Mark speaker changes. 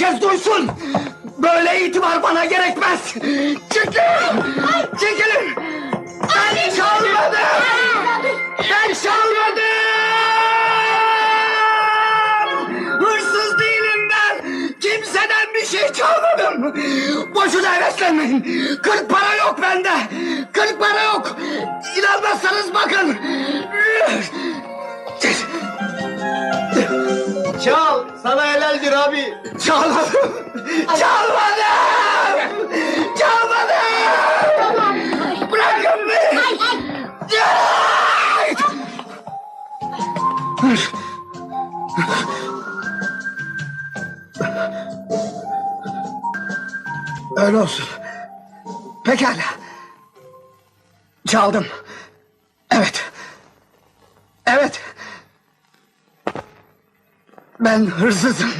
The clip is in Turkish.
Speaker 1: herkes duysun. Böyle itibar bana gerekmez. Çekilin. Çekilin. Ben çalmadım. Ben çalmadım. Hırsız değilim ben. Kimseden bir şey çalmadım. Boşuna heveslenmeyin. Kırk para yok bende. Kırk para yok. İnanmazsanız bakın.
Speaker 2: Sana helaldir abi.
Speaker 1: Çalmadım. Çalmadım. Çalmadım. Bırakın beni. Ay! Öyle olsun. Pekala. Çaldım. Evet. Evet. Ben hırsızım.